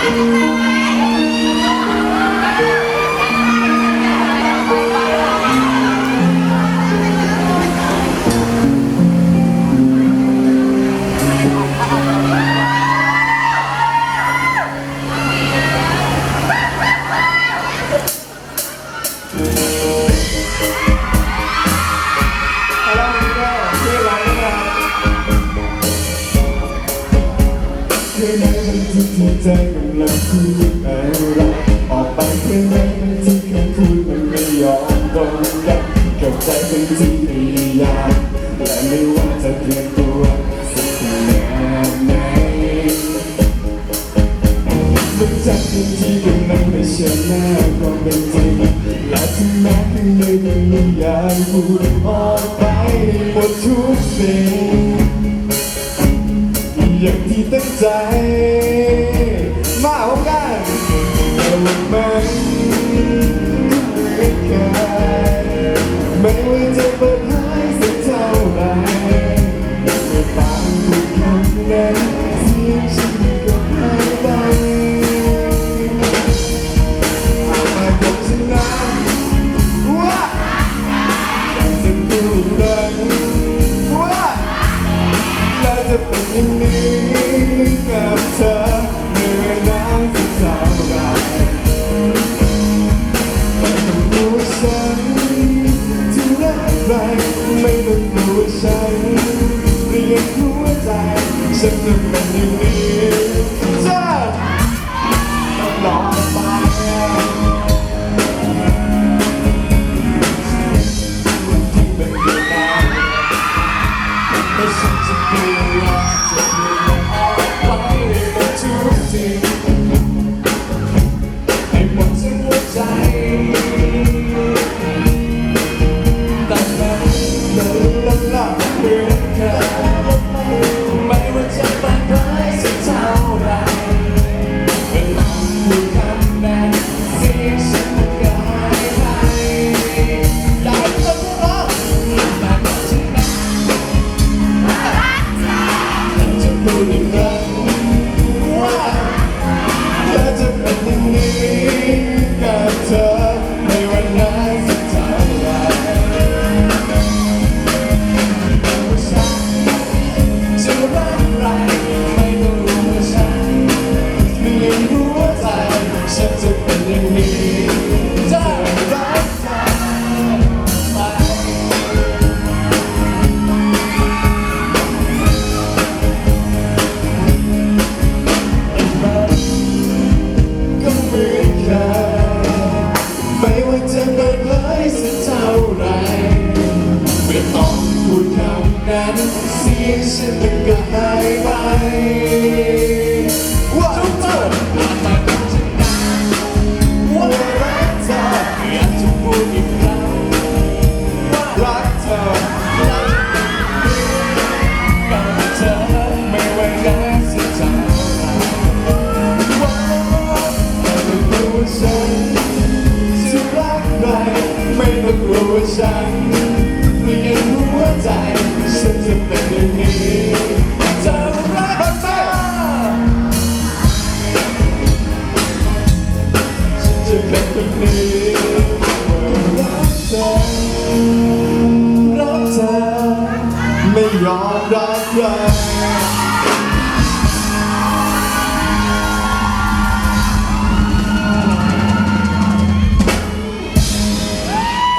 ฮั ใจกำลังพูดอะไรออกไปเพื่ไหนมันที่คำพูดมันไม่ยอมตรงกันกับใจเป็นที่พยายามและไม่ว่าจะเตรียมตัวสักขนาดไหนมันจับเป็นที่กำลังไม่เชื่อหน้าความเป็นจริงและถึงแม้ข้างในมันไม่อยากพูดออกไปหมดทุกสิ่งอย่างที่ตั้งใจ มา ไม่ต้องรู้ฉันเรียกหัวใจฉันจะเป็นอย่างนี้จะต้องลองไปวันที่เป็นเวลาแต่ฉันจะพยายามจะเลือนออกไปให้หมดทุกสิ่งให้หมดทั้งหัวใจ จำนั้นเยอมรักใคร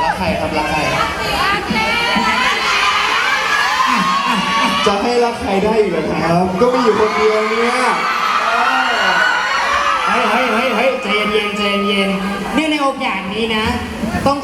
รักใครครับรักใครจะให้รักใครได้อีกเหรอครับ ก็มีอยู่คนเดียวเนี่ย เฮ้ยเฮ้ยเฮ้ยเฮ้ยใจเย็นๆใจเย็นๆเนื่องในโอกาสนี้นะ ต้อง